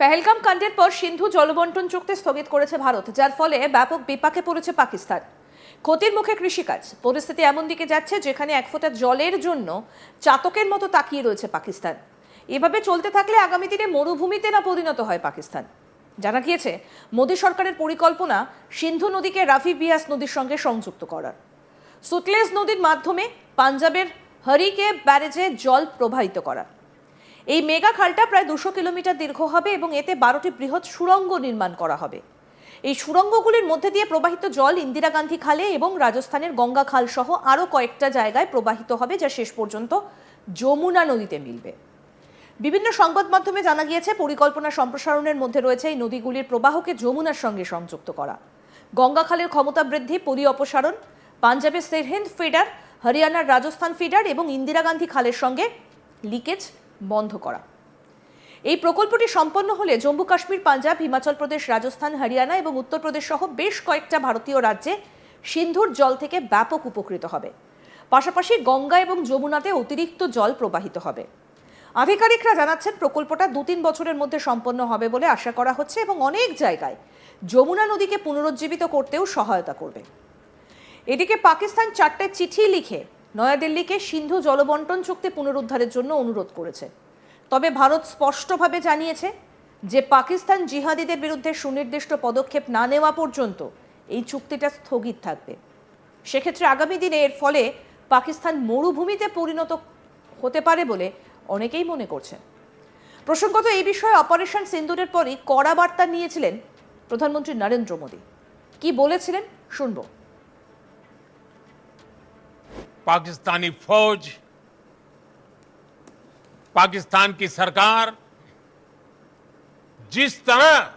পেহেলগাম কাণ্ডের পর সিন্ধু জলবন্টন চুক্তি স্থগিত করেছে ভারত, যার ফলে ব্যাপক বিপাকে পড়েছে পাকিস্তান। ক্ষতির মুখে কৃষিকাজ। পরিস্থিতি এমন দিকে যাচ্ছে যেখানে এক ফোঁটা জলের জন্য চাতকের মতো তাকিয়ে রয়েছে পাকিস্তান। এভাবে চলতে থাকলে আগামী দিনে মরুভূমিতে না পরিণত হয় পাকিস্তান। জানা গিয়েছে, মোদী সরকারের পরিকল্পনা সিন্ধু নদীকে রাফি বিয়াস নদীর সঙ্গে সংযুক্ত করার। সুতলেজ নদীর মাধ্যমে পাঞ্জাবের হরিকে ব্যারেজে জল প্রবাহিত করা এই মেগা খালটা প্রায় দুশো কিলোমিটার দীর্ঘ হবে এবং এতে বারোটি বৃহৎ সুড়ঙ্গ নির্মাণ করা হবে। এই সুড়ঙ্গগুলির মধ্যে দিয়ে প্রবাহিত জল ইন্দিরা গান্ধী খালে এবং রাজস্থানের গঙ্গা খাল সহ আরও কয়েকটা জায়গায় প্রবাহিত হবে, যা শেষ পর্যন্ত যমুনা নদীতে মিলবে। বিভিন্ন সংবাদ মাধ্যমে জানা গিয়েছে, পরিকল্পনা সম্প্রসারণের মধ্যে রয়েছে এই নদীগুলির প্রবাহকে যমুনার সঙ্গে সংযুক্ত করা। গঙ্গা খালের ক্ষমতা বৃদ্ধি, পলি অপসারণ পাঞ্জাবের সেরহিন্দ ফিডার, হরিয়ানার রাজস্থান ফিডার এবং ইন্দিরা গান্ধী খালের সঙ্গে লিকেজ বন্ধ করা। এই প্রকল্পটি সম্পন্ন হলে জম্মু কাশ্মীর, পাঞ্জাব, হিমাচল প্রদেশ, রাজস্থান, হরিয়ানা এবং উত্তরপ্রদেশ সহ বেশ কয়েকটা ভারতীয় রাজ্যে সিন্ধুর জল থেকে ব্যাপক উপকৃত হবে। পাশাপাশি গঙ্গা এবং যমুনাতে অতিরিক্ত জল প্রবাহিত হবে। আধিকারিকরা জানাচ্ছেন, প্রকল্পটা দু তিন বছরের মধ্যে সম্পন্ন হবে বলে আশা করা হচ্ছে এবং অনেক জায়গায় যমুনা নদীকে পুনরুজ্জীবিত করতেও সহায়তা করবে। এদিকে পাকিস্তান চারটে চিঠি লিখে নয়াদিল্লিকে সিন্ধু জলবন্টন চুক্তি পুনরুদ্ধারের জন্য অনুরোধ করেছে। তবে ভারত স্পষ্টভাবে জানিয়েছে যে পাকিস্তান জিহাদিদের বিরুদ্ধে সুনির্দিষ্ট পদক্ষেপ না নেওয়া পর্যন্ত এই চুক্তিটা স্থগিত থাকবে। সেক্ষেত্রে আগামী দিনে এর ফলে পাকিস্তান মরুভূমিতে পরিণত হতে পারে বলে অনেকেই মনে করছেন। প্রসঙ্গত এই বিষয়ে অপারেশন সিন্দুরের পরই কড়া বার্তা নিয়েছিলেন প্রধানমন্ত্রী নরেন্দ্র মোদী। কি বলেছিলেন শুনব। पाकिस्तानी फौज, पाकिस्तान की सरकार, जिस तरह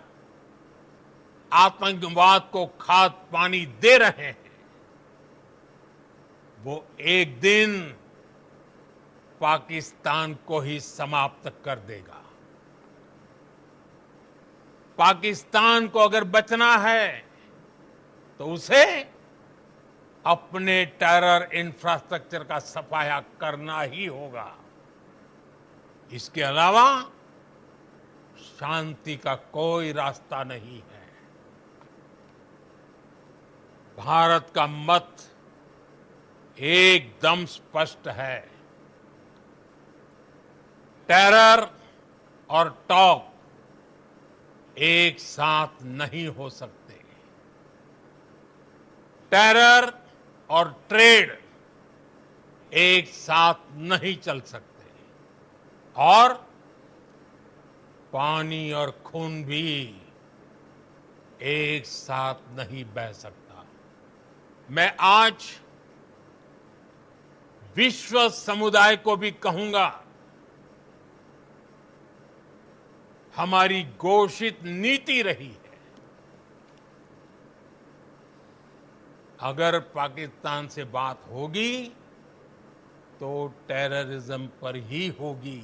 आतंकवाद को खाद पानी दे रहे हैं, वो एक दिन पाकिस्तान को ही समाप्त कर देगा। पाकिस्तान को अगर बचना है तो उसे अपने टेरर इंफ्रास्ट्रक्चर का सफाया करना ही होगा। इसके अलावा, शांति का कोई रास्ता नहीं है। भारत का मत एकदम स्पष्ट है। टेरर और टॉक एक साथ नहीं हो सकते। टेरर और ट्रेड एक साथ नहीं चल सकते। और पानी और खून भी एक साथ नहीं बह सकता। मैं आज विश्व समुदाय को भी कहूँगा, हमारी घोषित नीति रही। है अगर पाकिस्तान से बात होगी तो टेररिज्म पर ही होगी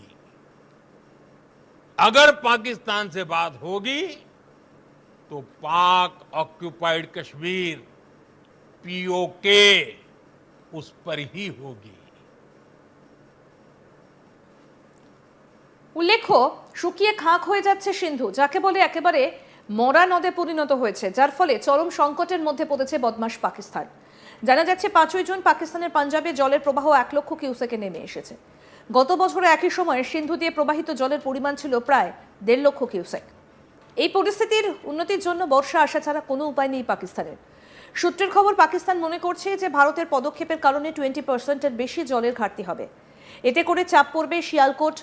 अगर पाकिस्तान से बात होगी तो पाक ऑक्युपाइड कश्मीर पीओके उस पर ही होगी উল্লেখ্য শুকিয়ে খাঁক হয়ে যাচ্ছে সিন্ধু যাকে বলে একেবারে মরা নদে পরিণত হয়েছে, যার ফলে চরম সংকটের মধ্যে পড়েছে বদমাশ পাকিস্তান। জানা যাচ্ছে, পাঁচই জুন পাকিস্তানের পাঞ্জাবে জলের প্রবাহ এক লক্ষ কিউসেকে নেমে এসেছে। গত বছরে একই সময়ে সিন্ধু দিয়ে প্রবাহিত জলের পরিমাণ ছিল প্রায় দেড় লক্ষ কিউসেক। এই পরিস্থিতির উন্নতির জন্য বর্ষা আসা ছাড়া কোনো উপায় নেই পাকিস্তানের। সূত্রের খবর, পাকিস্তান মনে করছে যে ভারতের পদক্ষেপের কারণে টোয়েন্টি পার্সেন্টের বেশি জলের ঘাটতি হবে। এতে করে চাপ পড়বে শিয়ালকোট,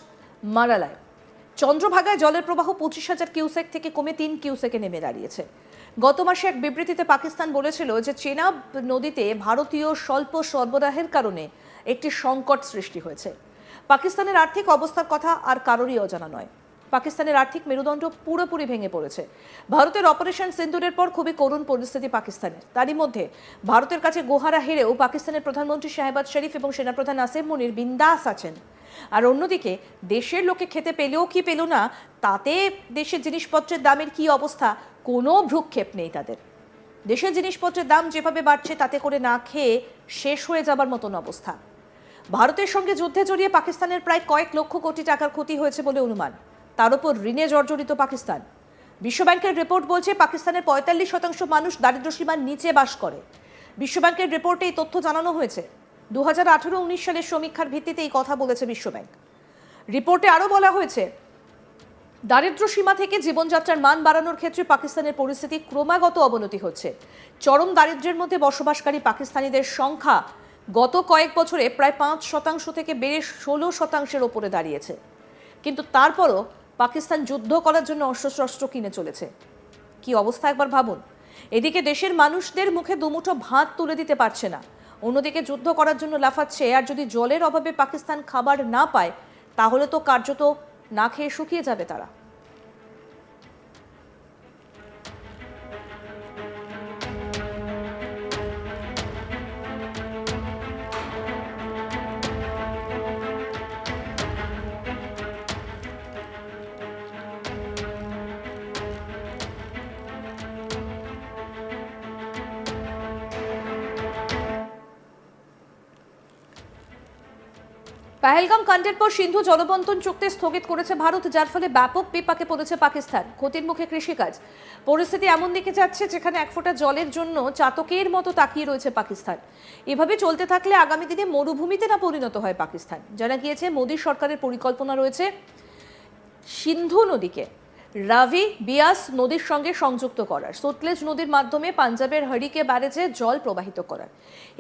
মারালায়। চন্দ্রভাগায় জলের প্রবাহ পঁচিশ হাজার কিউসেক থেকে কমে তিন কিউসেকে নেমে দাঁড়িয়েছে। গত মাসে এক বিবৃতিতে পাকিস্তান বলেছিল যে চেনাব নদীতে ভারতীয় স্বল্প সরবরাহের কারণে একটি সংকট সৃষ্টি হয়েছে। পাকিস্তানের আর্থিক অবস্থার কথা আর কারোরই অজানা নয়। পাকিস্তানের আর্থিক মেরুদণ্ড পুরোপুরি ভেঙে পড়েছে। ভারতের অপারেশন সিন্দুরের পর খুবই করুণ পরিস্থিতি পাকিস্তানের। তারই মধ্যে ভারতের কাছে গোহারা হেরেও পাকিস্তানের প্রধানমন্ত্রী শাহবাজ শরীফ এবং সেনাপ্রধান আসিম মুনির বিন্দাস আছেন। আর অন্যদিকে দেশের লোকে খেতে পেলেও কি পেল না, তাতে দেশের জিনিসপত্রের দামের কি অবস্থা, কোনো ভ্রুক্ষেপ নেই তাদের। দেশের জিনিসপত্রের দাম যেভাবে বাড়ছে, তাতে করে না খেয়ে শেষ হয়ে যাবার মতন অবস্থা। ভারতের সঙ্গে যুদ্ধে জড়িয়ে পাকিস্তানের প্রায় কয়েক লক্ষ কোটি টাকার ক্ষতি হয়েছে বলে অনুমান। তার উপর ঋণে জর্জরিত পাকিস্তান। বিশ্বব্যাংকের রিপোর্ট বলছে, পাকিস্তানের পঁয়তাল্লিশ শতাংশ মানুষ দারিদ্র্যসীমার নিচে বাস করে। বিশ্বব্যাংকের রিপোর্টে এই তথ্য জানানো হয়েছে। দু হাজার আঠেরো উনিশ সালের সমীক্ষার ভিত্তিতে এই কথা বলেছে বিশ্বব্যাংক। রিপোর্টে আরও বলা হয়েছে দারিদ্র সীমা থেকে জীবনযাত্রার মান বাড়ানোর ক্ষেত্রে পাকিস্তানের পরিস্থিতি ক্রমাগত অবনতি হচ্ছে। চরম দারিদ্র্যের মধ্যে বসবাসকারী পাকিস্তানিদের সংখ্যা গত কয়েক বছরে প্রায় পাঁচ শতাংশ থেকে বেড়ে ষোলো শতাংশের ওপরে দাঁড়িয়েছে। কিন্তু তারপরও পাকিস্তান যুদ্ধ করার জন্য অস্ত্রশস্ত্র কিনে চলেছে। কি অবস্থা একবার ভাবুন। এদিকে দেশের মানুষদের মুখে দুমুঠো ভাত তুলে দিতে পারছে না। অন্যদিকে যুদ্ধ করার জন্য লাফাচ্ছে। আর যদি জলের অভাবে পাকিস্তান খাবার না পায়, তাহলে তো কার্যত না খেয়ে শুকিয়ে যাবে তারা। পাহেলগাম কাণ্ডের পর সিন্ধু জলবন্টন চুক্তি স্থগিত করেছে ভারত, যার ফলে ব্যাপক বিপাকে পড়েছে পাকিস্তান। ক্ষতির মুখে কৃষিকাজ। পরিস্থিতি এমন দিকে যাচ্ছে যেখানে এক ফোঁটা জলের জন্য চাতকের মতো তাকিয়ে রয়েছে পাকিস্তান। এভাবে চলতে থাকলে আগামী দিনে মরুভূমিতে না পরিণত হয় পাকিস্তান। জানা গিয়েছে, মোদী সরকারের পরিকল্পনা রয়েছে সিন্ধু নদীকে রাভি বিয়াস নদীর সঙ্গে সংযুক্ত করার। সতলেজ নদীর মাধ্যমে পাঞ্জাবের হরিকে ব্যারেজে জল প্রবাহিত করার।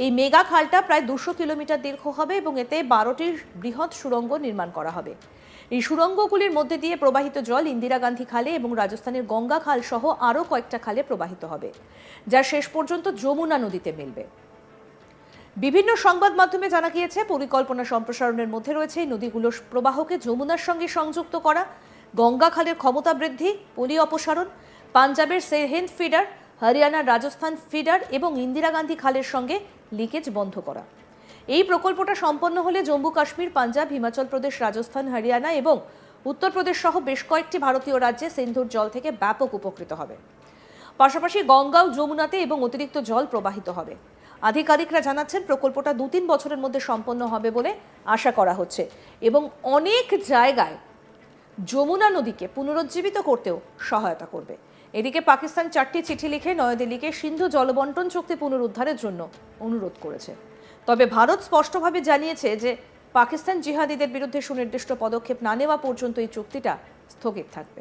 এই মেগা খালটা প্রায় দুশো কিলোমিটার দীর্ঘ হবে এবং এতে বারোটির বৃহৎ সুড়ঙ্গ নির্মাণ করা হবে। এই সুড়ঙ্গগুলির মধ্যে দিয়ে প্রবাহিত জল ইন্দিরা গান্ধী খালে এবং রাজস্থানের গঙ্গা খাল সহ আরও কয়েকটা খালে প্রবাহিত হবে, যা শেষ পর্যন্ত যমুনা নদীতে মিলবে। বিভিন্ন সংবাদ মাধ্যমে জানা গিয়েছে, পরিকল্পনা সম্প্রসারণের মধ্যে রয়েছে নদীগুলোর প্রবাহকে যমুনার সঙ্গে সংযুক্ত করা গঙ্গা খালের ক্ষমতা বৃদ্ধি, পলি অপসারণ, পাঞ্জাবের সেরহিন্দ ফিডার, হরিয়ানার রাজস্থান ফিডার এবং ইন্দিরা গান্ধী খালের সঙ্গে লিকেজ বন্ধ করা। এই প্রকল্পটা সম্পন্ন হলে জম্মু কাশ্মীর, পাঞ্জাব, হিমাচল প্রদেশ, রাজস্থান, হরিয়ানা এবং উত্তরপ্রদেশ সহ বেশ কয়েকটি ভারতীয় রাজ্যে সিন্ধুর জল থেকে ব্যাপক উপকৃত হবে। পাশাপাশি গঙ্গা ও যমুনাতে এবং অতিরিক্ত জল প্রবাহিত হবে। আধিকারিকরা জানাচ্ছেন, প্রকল্পটা দু তিন বছরের মধ্যে সম্পন্ন হবে বলে আশা করা হচ্ছে এবং অনেক জায়গায় যমুনা নদীকে পুনরুজ্জীবিত করতেও সহায়তা করবে। এদিকে পাকিস্তান চারটি চিঠি লিখে নয়াদিল্লিকে সিন্ধু জলবন্টন চুক্তি পুনরুদ্ধারের জন্য অনুরোধ করেছে। তবে ভারত স্পষ্টভাবে জানিয়েছে যে পাকিস্তান জিহাদিদের বিরুদ্ধে সুনির্দিষ্ট পদক্ষেপ না নেওয়া পর্যন্ত এই চুক্তিটা স্থগিত থাকবে।